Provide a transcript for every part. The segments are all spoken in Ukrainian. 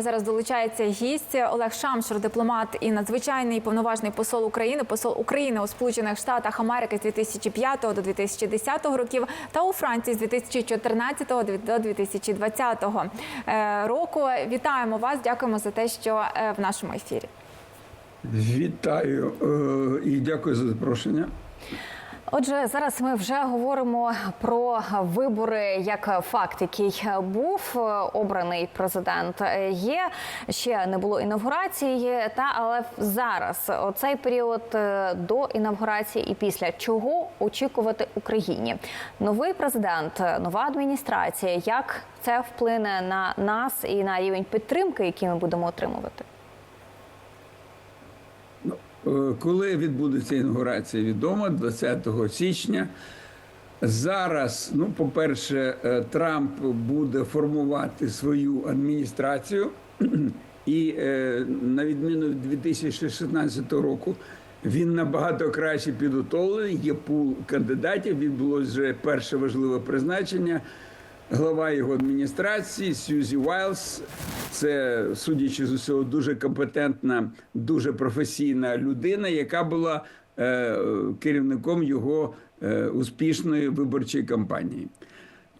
Зараз долучається гість Олег Шамшур, дипломат і надзвичайний повноважний посол України, посол України у Сполучених Штатах Америки з 2005 до 2010 років та у Франції з 2014 до 2020 е, року. Вітаємо вас! Дякуємо за те, що е, в нашому ефірі. Вітаю е, і дякую за запрошення. Отже, зараз ми вже говоримо про вибори як факт, який був обраний президент. Є ще не було інавгурації, та але зараз оцей період е, до інавгурації і після чого очікувати Україні. Новий президент, нова адміністрація. Як це вплине на нас і на рівень підтримки, який ми будемо отримувати? Е, Коли відбудеться інаугурація, відомо 20 січня. Зараз, ну, по-перше, е, Трамп буде формувати свою адміністрацію, і е, на відміну від 2016 року. Він набагато краще підготовлений. Є пул кандидатів. Відбулось вже перше важливе призначення. Глава його адміністрації Сьюзі Вайлз. Це, судячи з усього, дуже компетентна, дуже професійна людина, яка була е, керівником його е, успішної виборчої кампанії.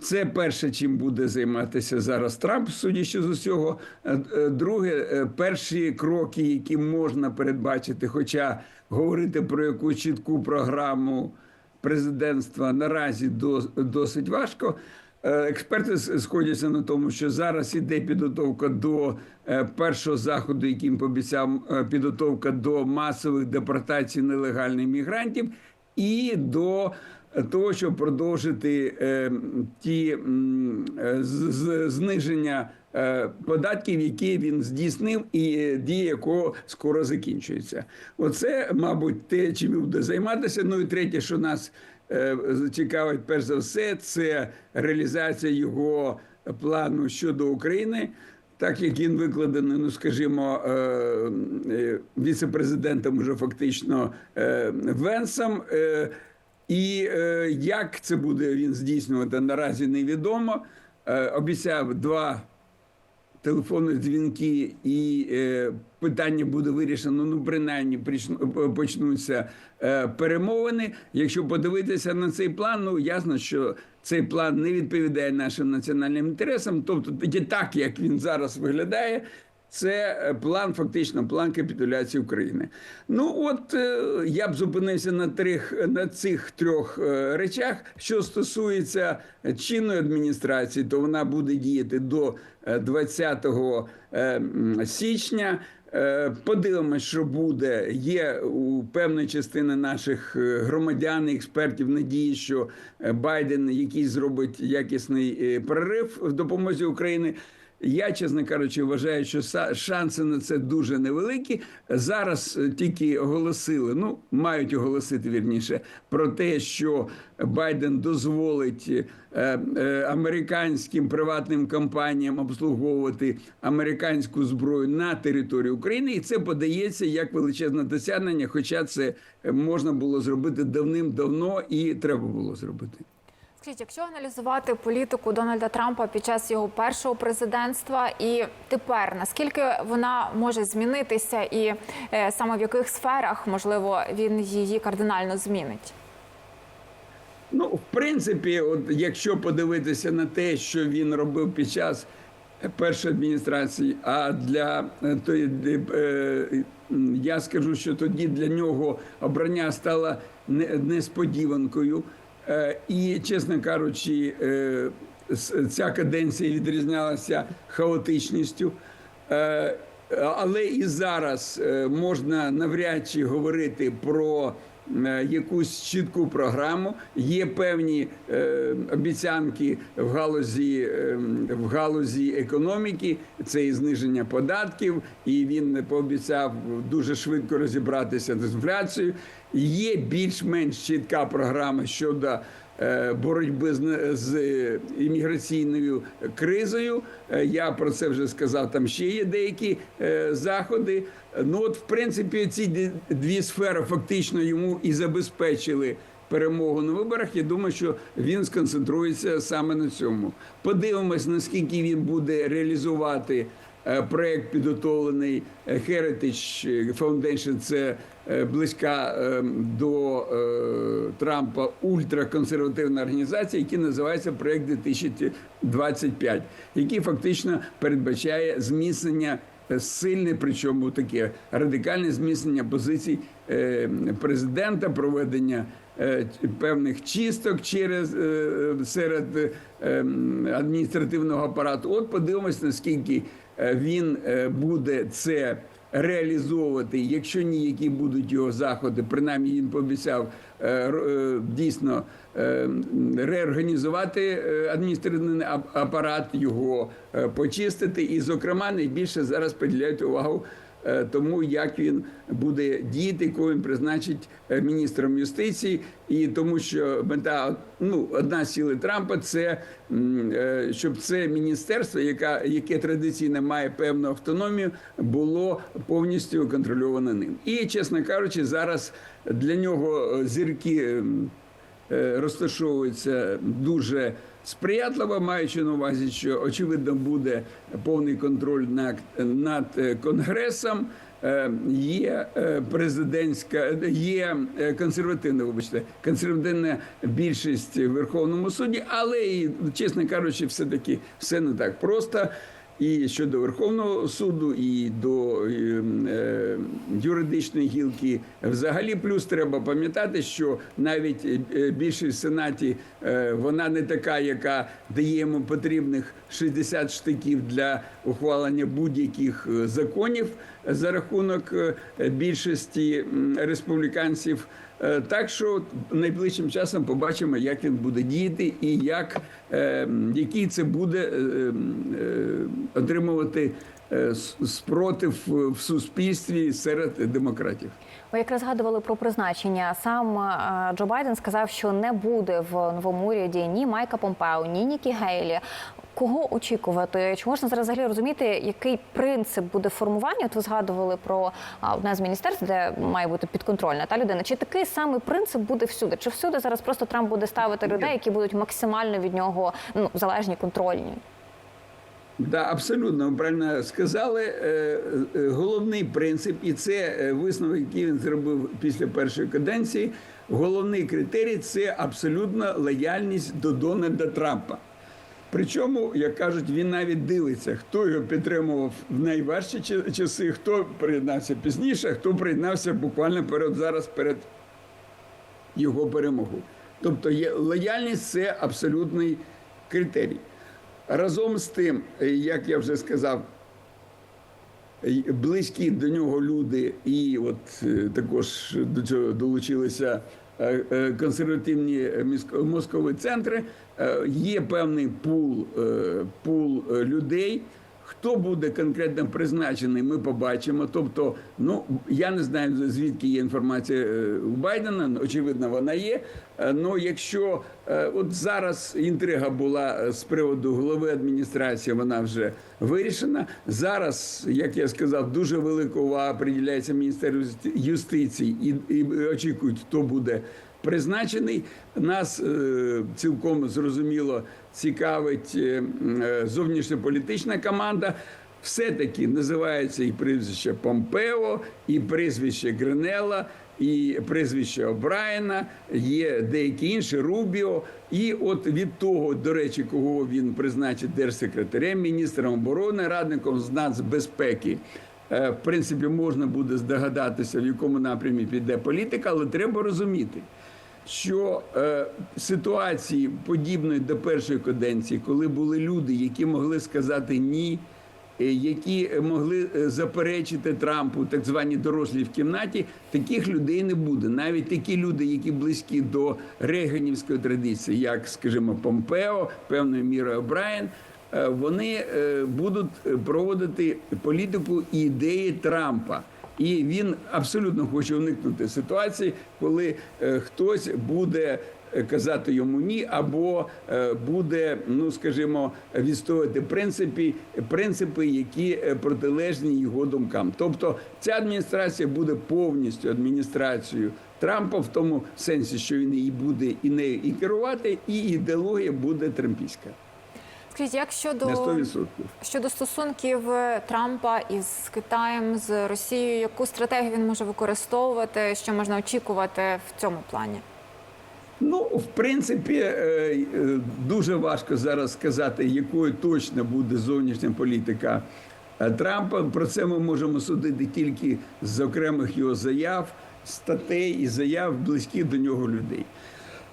Це перше, чим буде займатися зараз Трамп, судячи з усього. Е, е, Друге, е, перші кроки, які можна передбачити, хоча говорити про якусь чітку програму президентства наразі дос- досить важко. Е, Експерти сходяться на тому, що зараз іде підготовка до е, першого заходу, яким пообіцяв е, підготовка до масових депортацій нелегальних мігрантів, і до того, щоб продовжити ті зниження податків, які він здійснив, і дія якого скоро закінчується. Оце, мабуть, те, чим буде займатися. Ну і третє, що нас цікавить, перш за все, це реалізація його плану щодо України. Так як він викладений, ну скажімо, е, е, віце-президентом уже фактично е, Венсом. Е, І е, як це буде він здійснювати, наразі невідомо. Е, Обіцяв два телефонні дзвінки, і е, питання буде вирішено. Ну, принаймні, почнуться е, перемовини. Якщо подивитися на цей план, ну ясно, що цей план не відповідає нашим національним інтересам. Тобто, тоді так як він зараз виглядає. Це е, план, фактично, план капітуляції України. Ну от е, я б зупинився на трьох на цих трьох е, речах. Що стосується чинної адміністрації, то вона буде діяти до е, 20 е, січня. Подивимось, що буде. Є у певної частини наших громадян, і експертів надії, що Байден якийсь зробить якісний прорив в допомозі України. Я, чесно кажучи, вважаю, що шанси на це дуже невеликі. Зараз е, тільки оголосили, ну мають оголосити вірніше, про те, що Байден дозволить е, е, американським приватним компаніям обслуговувати американську зброю на території України, і це подається як величезне досягнення. Хоча це можна було зробити давним-давно і треба було зробити. Скажіть, якщо аналізувати політику Дональда Трампа під час його першого президентства і тепер, наскільки вона може змінитися, і е, саме в яких сферах можливо він її кардинально змінить? Ну, в принципі, от якщо подивитися на те, що він робив під час першої адміністрації, а для е, тої, е, я скажу, що тоді для нього обрання стало не- несподіванкою. Е, І, чесно кажучи, е, ця каденція відрізнялася хаотичністю. Е, Але і зараз можна навряд чи говорити про якусь чітку програму. Є певні е, обіцянки в галузі, е, в галузі економіки, це і зниження податків, і він пообіцяв дуже швидко розібратися з інфляцією. Є більш-менш чітка програма щодо е, боротьби з, з е, імміграційною кризою. Е, Я про це вже сказав. Там ще є деякі е, заходи. Ну, от, в принципі, ці дві сфери фактично йому і забезпечили перемогу на виборах. Я думаю, що він сконцентрується саме на цьому. Подивимось, наскільки він буде реалізувати е, проект підготовлений е, Heritage Foundation. Це е, близька е, до е, Трампа ультраконсервативна організація, який називається проект 2025, який фактично передбачає зміцнення е, сильне, причому таке радикальне зміцнення позицій е, президента, проведення е, певних чисток через е, серед е, адміністративного апарату. От подивимось, наскільки е, він е, буде це реалізовувати, якщо ні, які будуть його заходи. Принаймні він пообіцяв е, е, дійсно е, реорганізувати е, адміністративний апарат, його е, почистити. І, зокрема, найбільше зараз приділяють увагу е, тому, як він буде діяти, кого він призначить е, міністром юстиції, і тому, що мета ну одна з Трампа це е, щоб це міністерство, яка яке традиційно має певну автономію, було повністю контрольоване ним. І чесно кажучи, зараз для нього е, зірки. е, дуже сприятливо, маючи на увазі, що очевидно буде повний контроль над, над е, конгресом. Е, Є е, президентська, є консервативна, вибачте, консервативна більшість в Верховному суді, але і, чесно кажучи, все таки все не так просто. І щодо Верховного суду, і до е, е, юридичної гілки, взагалі, плюс треба пам'ятати, що навіть е, більшість в сенаті е, вона не така, яка дає йому потрібних 60 штиків для ухвалення будь-яких е, законів за рахунок е, більшості республіканців. Е, Так що найближчим часом побачимо, як він буде діяти і як, е, який це буде е, отримувати спротив в суспільстві серед демократів. Ви якраз згадували про призначення. Сам Джо Байден сказав, що не буде в новому уряді ні Майка Помпео, ні Нікі Гейлі. Кого очікувати? Чи можна зараз взагалі розуміти, який принцип буде формування? От ви згадували про одне з міністерств, де має бути підконтрольна та людина. Чи такий самий принцип буде всюди? Чи всюди зараз просто Трамп буде ставити людей, які будуть максимально від нього ну залежні, контрольні? Да, абсолютно ви правильно сказали. Е, е, Головний принцип, і це е, висновок, який він зробив після першої каденції. Головний критерій це абсолютна лояльність до Дональда Трампа. Причому, як кажуть, він навіть дивиться, хто його підтримував в найважчі часи, хто приєднався пізніше, хто приєднався буквально перед зараз перед його перемогу. Тобто є лояльність це абсолютний критерій. Разом з тим, е, як я вже сказав, близькі до нього люди, і от е, також до цього долучилися консервативні місько- мозкові центри. Е, Є певний пул, е, пул е, людей. Хто буде конкретно призначений, ми побачимо. Тобто, ну я не знаю звідки є інформація е, у Байдена. Очевидно, вона є. Е, Ну, якщо е, от зараз інтрига була е, з приводу голови адміністрації, вона вже вирішена. Зараз, як я сказав, дуже велика увага приділяється міністерству юстиції і, і очікують, хто буде призначений. Нас е, цілком зрозуміло цікавить е, е, зовнішньополітична команда. Все-таки називається і прізвище Помпео, і прізвище Гринела, і прізвище Обрайена, є деякі інші Рубіо. І от від того, до речі, кого він призначить держсекретарем, міністром оборони, радником з нацбезпеки. Е, В принципі, можна буде здогадатися, в якому напрямі піде політика, але треба розуміти, що е, ситуації подібної до першої каденції, коли були люди, які могли сказати ні, які могли е, заперечити Трампу, так звані дорослі в кімнаті, таких людей не буде. Навіть такі люди, які близькі до рейганівської традиції, як, скажімо, Помпео, певною мірою Брайан, е, вони е, будуть е, проводити політику і ідеї Трампа. І він абсолютно хоче уникнути ситуації, коли е, хтось буде е, казати йому ні, або е, буде, ну скажімо, відстоювати принципи, принципи, які е, протилежні його думкам. Тобто ця адміністрація буде повністю адміністрацією Трампа в тому сенсі, що він її буде і нею і керувати, і ідеологія буде трампійська. Скажіть, як щодо щодо стосунків Трампа із Китаєм з Росією, яку стратегію він може використовувати? Що можна очікувати в цьому плані? Ну, в принципі, е, е, дуже важко зараз сказати, якою точно буде зовнішня політика е, Трампа. Про це ми можемо судити тільки з окремих його заяв, статей і заяв близьких до нього людей.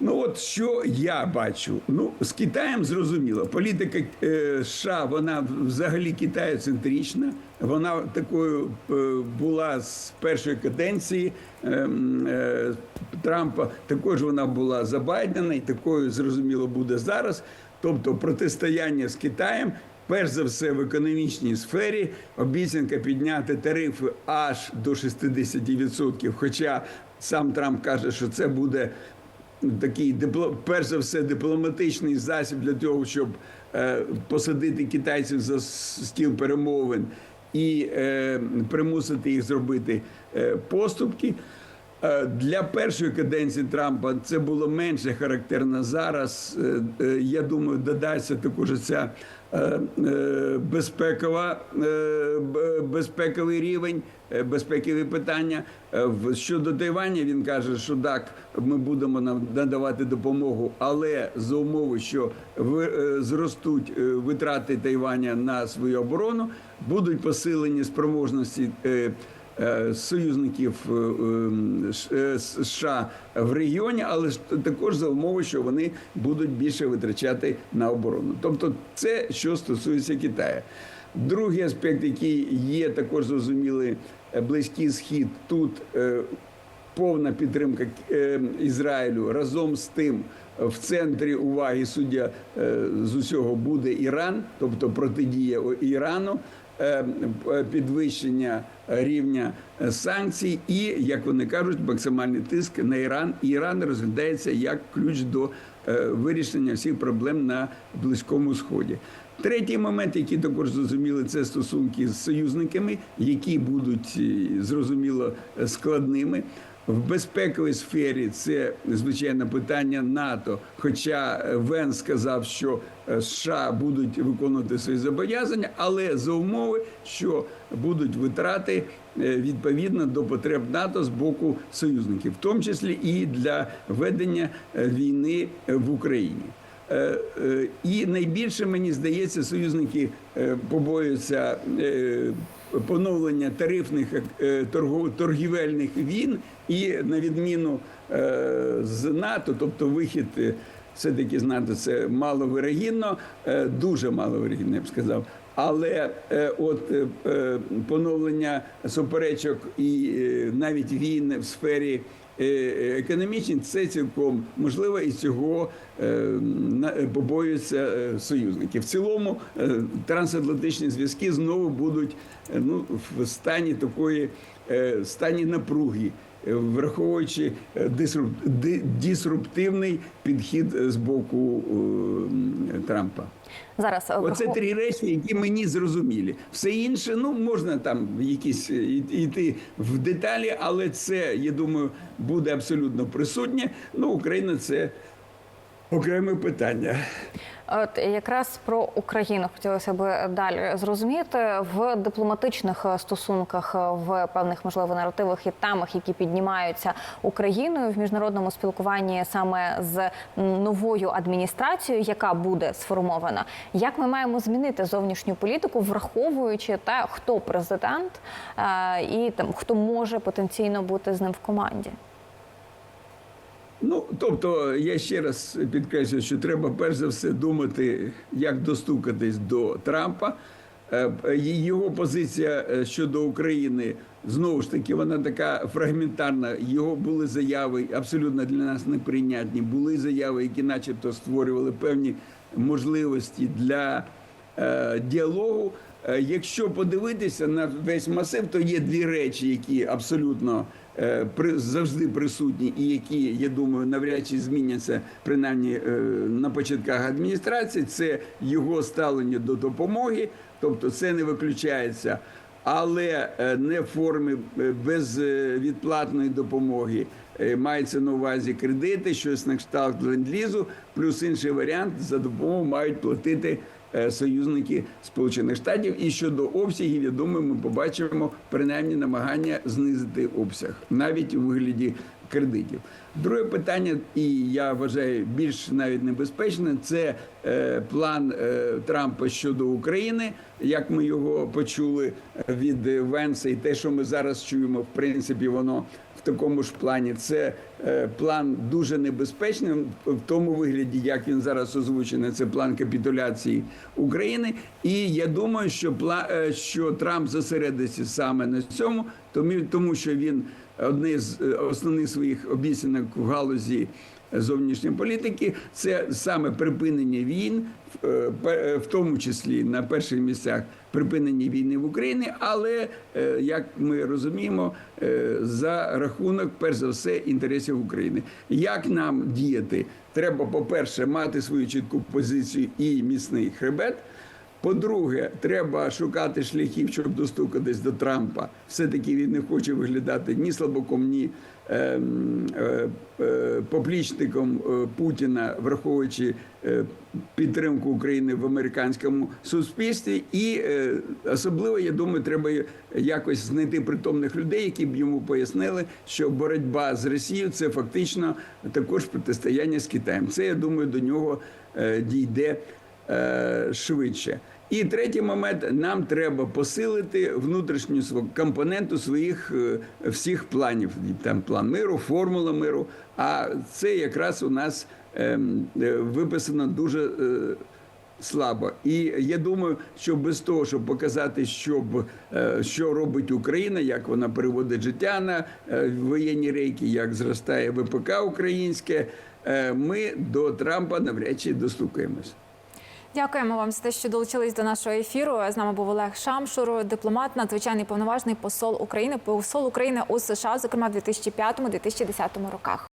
Ну от що я бачу? Ну з Китаєм зрозуміло. Політика е, США вона взагалі китаєцентрична. Вона такою е, була з першої каденції е, е, Трампа. Також вона була за Байдена, і такою зрозуміло буде зараз. Тобто протистояння з Китаєм. Перш за все в економічній сфері обіцянка підняти тарифи аж до 60%, Хоча сам Трамп каже, що це буде такий перш за все дипломатичний засіб для того, щоб е, посадити китайців за стіл перемовин і е, примусити їх зробити е, поступки. Е, Для першої каденції Трампа це було менше характерно зараз. е, е, Я думаю, додасться також ця безпекова безпековий рівень, безпекові питання. Щодо Тайваня, він каже, що так, ми будемо надавати допомогу, але за умови, що зростуть витрати Тайваня на свою оборону, будуть посилені спроможності. Е, союзників е, е, США в регіоні, але також за умови, що вони будуть більше витрачати на оборону. Тобто, це що стосується Китаю. Другий аспект, який є також зрозумілий, близький схід тут. Повна підтримка Ізраїлю разом з тим в центрі уваги суддя з усього буде Іран, тобто протидія Ірану, підвищення рівня е, санкцій і, як вони кажуть, максимальний тиск на Іран. Іран розглядається як ключ до е, вирішення всіх проблем на Близькому Сході. Третій момент, який також зрозуміли, це стосунки з союзниками, які будуть е, зрозуміло е, складними. В безпековій сфері це звичайно питання НАТО. Хоча е, Вен сказав, що е, США будуть виконувати свої зобов'язання, але за умови, що будуть витрати е, відповідно до потреб НАТО з боку союзників, в тому числі і для ведення війни в Україні. І найбільше мені здається, союзники побоюються поновлення тарифних е, торгівельних війн, і на відміну е, з НАТО, тобто вихід. е, Все-таки з НАТО це маловирогідно, дуже маловирогідно, я б сказав. Але от поновлення суперечок і навіть війн в сфері е, економічній, це цілком можливо, і цього е, е, побоюються е, союзники. В цілому е, трансатлантичні зв'язки знову будуть е, ну, в стані такої е, стані напруги. Е, Враховуючи е, дисруп- дисруптивний підхід е, з боку Трампа, Зараз оце три речі, які мені зрозумілі. Все інше, ну можна там якісь йти в деталі, але це я думаю буде абсолютно присутнє. Ну, Україна це окреме питання. От якраз про Україну хотілося б далі зрозуміти в дипломатичних е, стосунках, е, в певних можливо наративах і темах, які піднімаються Україною в міжнародному спілкуванні саме з новою адміністрацією, яка буде сформована. Як ми маємо змінити зовнішню політику, враховуючи те, хто президент е, і там хто може потенційно бути з ним в команді? Ну, тобто, я ще раз підкреслюю, що треба перш за все думати, як достукатись до Трампа. Е, Його позиція е, щодо України знову ж таки вона така фрагментарна. Його були заяви абсолютно для нас неприйнятні. Були заяви, які, начебто, створювали певні можливості для е, діалогу. Е, Якщо подивитися на весь масив, то є дві речі, які абсолютно е, завжди присутні, і які, я думаю, навряд чи зміняться принаймні е, на початках адміністрації. Це його ставлення до допомоги, тобто це не виключається. Але не в формі е, безвідплатної допомоги. Мається на увазі кредити, щось на кшталт ленд-лізу, плюс інший варіант за допомогу мають платити союзники Сполучених Штатів. І щодо обсягів, я думаю, ми побачимо принаймні намагання знизити обсяг навіть у вигляді кредитів. Друге питання, і я вважаю більш навіть небезпечне, це е, план е, Трампа щодо України, як ми його почули від Венса, і те, що ми зараз чуємо, в принципі, воно в такому ж плані. Це е, план дуже небезпечний в тому вигляді, як він зараз озвучений. Це план капітуляції України. І я думаю, що пла, е, що Трамп зосередиться саме на цьому, тому, тому що він одне з е, основних своїх обіцянок в галузі зовнішньої політики це саме припинення війн, в- е, е, в тому числі на перших місцях припинення війни в Україні, але е, як ми розуміємо, е, за рахунок, перш за все, інтересів України. Як нам діяти? Треба, по-перше, мати свою чітку позицію і міцний хребет. По-друге, треба шукати шляхів, щоб достукатись до Трампа. Все-таки він не хоче виглядати ні слабаком, ні ем, е, е, поплічником е, Путіна, враховуючи е, підтримку України в американському суспільстві. І е, особливо, я думаю, треба якось знайти притомних людей, які б йому пояснили, що боротьба з Росією це фактично також протистояння з Китаєм. Це я думаю, до нього е, дійде швидше. І третій момент нам треба посилити внутрішню компоненту своїх е, всіх планів. Там план миру, формула миру. А це якраз у нас ем, е, виписано дуже е, слабо. І я думаю, що без того, щоб показати, щоб, е, що робить Україна, як вона переводить життя на е, воєнні рейки, як зростає ВПК українське, е, ми до Трампа навряд чи достукаємось. Дякуємо вам за те, що долучились до нашого ефіру. З нами був Олег Шамшур, дипломат, надзвичайний повноважний посол України, посол України у США, зокрема в 2005-2010 роках.